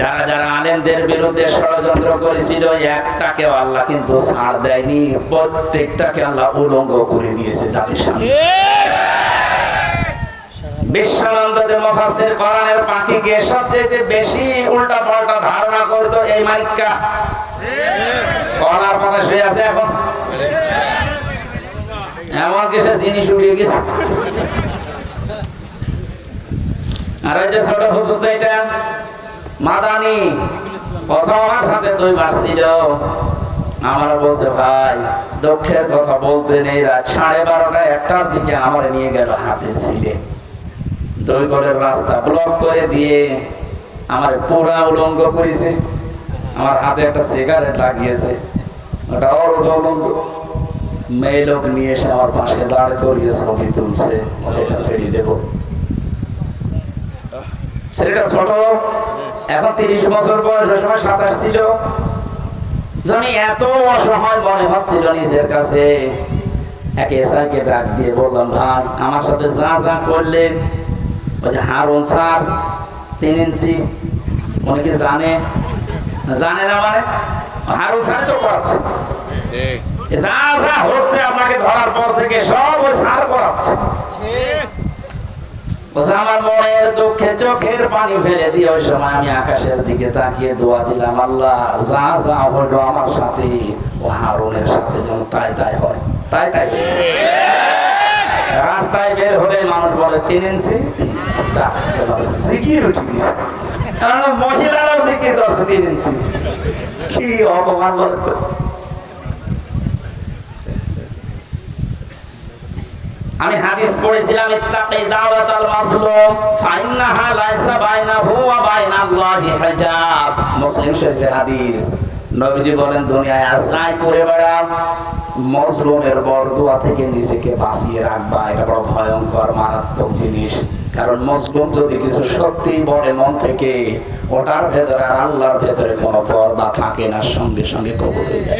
যারা যারা আলেমদের বিরুদ্ধে ষড়যন্ত্র করেছিল, একটাকেও আল্লাহ কিন্তু ছাড় দেয়নি, প্রত্যেকটাকে আল্লাহ উলঙ্গ করে দিয়েছে জাতির সামনে। পাখিকে বেশি উল্টা পাল্টা ধারণা এই আছে এখন। জিনিস উড়িয়ে গেছে? আর যে ছোট এটা মাদানি, প্রথম আমার সাথে দুই মাস ছিল। আমার বলছে, ভাই দক্ষের কথা বলতে নেই, রাত সাড়ে বারোটা একটার দিকে আমার নিয়ে গেল হাতের ছিলে দুই গড়ের রাস্তা ব্লক করে দিয়ে আমার পুরা উলঙ্গ করেছে। আমার হাতে একটা সিগারেট লাগিয়েছে। ওটা অর্ধ উলঙ্গ। মেয়ে লোক নিয়ে এসে আমার পাশে দাঁড় করিয়ে ছবি তুলছে, সেটা ছেড়ে দেব। ছেলেটা ছোট এখন তিরিশ বছর বয়স ওই সময় সাতাশ ছিল। আমি এত অসহায় মনে হচ্ছিল নিজের কাছে। এক এসআইকে ডাক দিয়ে বললাম ভাই আমার সাথে যা যা করলেন। ওই যে হারুন স্যার তিন ইঞ্চি। উনি কি জানে? জানে না মানে? হারুন স্যার তো করাচ্ছে। যা যা হচ্ছে আপনাকে ধরার পর থেকে সব ওই স্যার করাচ্ছে। আমার মনের দুঃখে চোখের পানি ফেলে দিয়ে ওই সময় আমি আকাশের দিকে তাকিয়ে দোয়া দিলাম, আল্লাহ, যা যা হলো আমার সাথে। ও হারুনের সাথে যেন তাই তাই হয়, তাই তাই রাস্তায় বের হলে মানুষ বলে, তিন ইঞ্চি জিকির উঠে গেছে। কারণ মহিলারাও জিকির করছে, তিন ইঞ্চি। কি অপমান বলে আমি হাদিস পড়েছিলাম, ইত্তাকি দাওয়াতাল মাসলুম, ফাইন্নাহা লাইসা বাইনাহু ওয়া বাইনাল্লাহি হিজাব। মুসলিম শরীফের হাদিস। নবীজি বলেন, দুনিয়ায় আজ যাই করে বেড়াও মজলুমের বরদুয়া থেকে নিজেকে বাঁচিয়ে রাখবা। এটা বড় ভয়ঙ্কর, মারাত্মক জিনিস। কারণ মজলুম যদি কিছু সত্যি বলে মন থেকে, ওটার ভেতরে আর আল্লাহর ভেতরে কোনো পর্দা থাকে না, সঙ্গে সঙ্গে কবর হয়ে যায়।